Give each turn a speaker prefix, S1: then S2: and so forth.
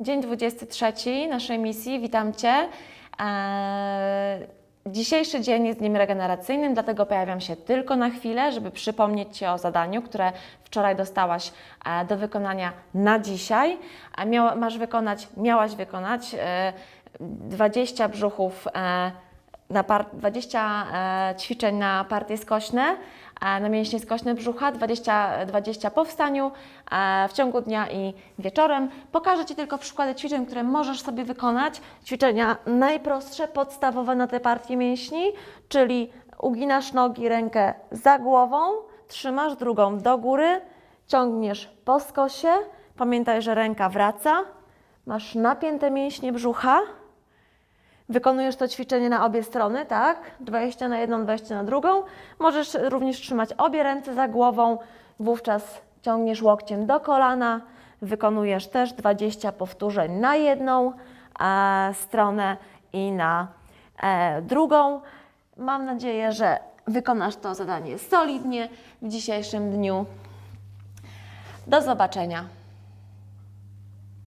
S1: Dzień 23 naszej misji. Witam Cię. Eee, Dzisiejszy dzień jest dniem regeneracyjnym, dlatego pojawiam się tylko na chwilę, żeby przypomnieć Ci o zadaniu, które wczoraj dostałaś e, do wykonania na dzisiaj. Miała, masz wykonać, miałaś wykonać e, 20 brzuchów e, na par, 20 e, ćwiczeń na partie skośne, e, na mięśnie skośne brzucha, 20, 20 po wstaniu e, w ciągu dnia i wieczorem. Pokażę Ci tylko przykłady ćwiczeń, które możesz sobie wykonać. Ćwiczenia najprostsze, podstawowe na te partie mięśni, czyli uginasz nogi, rękę za głową, trzymasz drugą do góry, ciągniesz po skosie. Pamiętaj, że ręka wraca. Masz napięte mięśnie brzucha. Wykonujesz to ćwiczenie na obie strony, tak? 20 na jedną, 20 na drugą. Możesz również trzymać obie ręce za głową, wówczas ciągniesz łokciem do kolana. Wykonujesz też 20 powtórzeń na jedną e, stronę i na e, drugą. Mam nadzieję, że wykonasz to zadanie solidnie w dzisiejszym dniu. Do zobaczenia.